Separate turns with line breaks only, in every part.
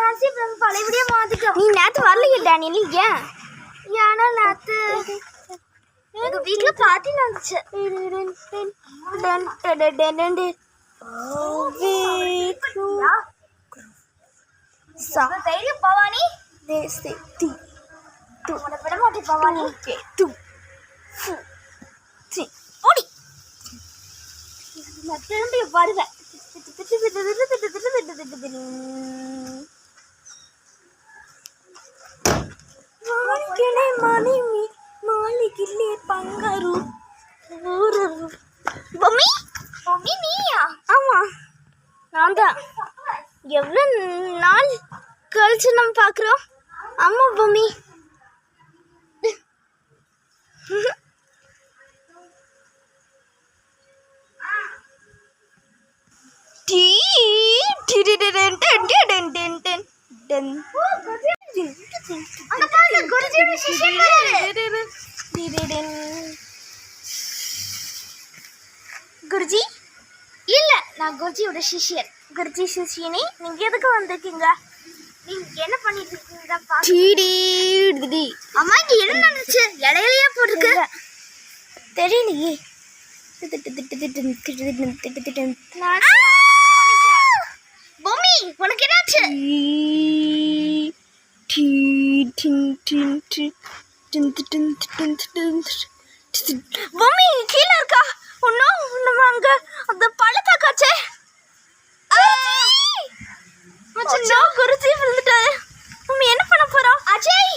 அப்புறம் பழையபடியே மாத்திட்டோம். நீ நேத்து வரலையே டேனியல். ஏன்? ஏன்னா நேத்து எங்க வீட்ல பார்ட்டி நடந்துச்சு. தைரியம் பவானி உன்னை விட மாட்டேன் பவானி ஓடி நான் திரும்பி வருவேன். ಮನೆಮಿ ಮಾಲಿಗಿಲ್ಲಿ பங்கரு ಊರರು மம்மி மம்மி நீயா ஆமாம் நான் தான் எவ்வளோ நாள் கழிச்சு நம்ம பார்க்குறோம் ஆமாம் Bommi T T T T ten ten ten ten ten அங்க பாருங்க குருஜியோட சிஷ்யன் குருஜி? இல்ல நான் குருஜியோட சிஷ்யன். குருஜி சிஷ்யனே நீங்க எதுக்கு வந்திருக்கீங்க? நீங்க என்ன பண்ணிட்டு இருக்கீங்க பாத்து அம்மா இங்க என்ன நடந்துச்சு? இடையிலயே போட்டுருக்கு? தெரியலையே. பொம்மி உனக்கு என்னாச்சு? பொம்மி கீழே இருக்கா? ஒன்னும் நம்ம அங்க? அந்த பழத்தாக்காச்சே அச்சோ குருஜி விழுந்துட்டாரு. நம்ம என்ன பண்ண போறோம் அஜய்!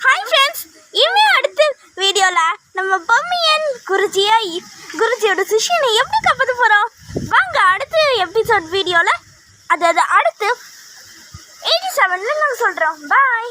ஹாய் ஃப்ரெண்ட்ஸ் இனிமே அடுத்த வீடியோல நம்ம பொம்மியன் குருஜியா குருஜியோட சிஷியனை எப்படி காப்பாற்ற போறோம்? வாங்க அடுத்த எபிசோட் வீடியோல. அதாவது அடுத்து எயிட்டி செவன்ல நாங்கள் சொல்கிறோம் பாய்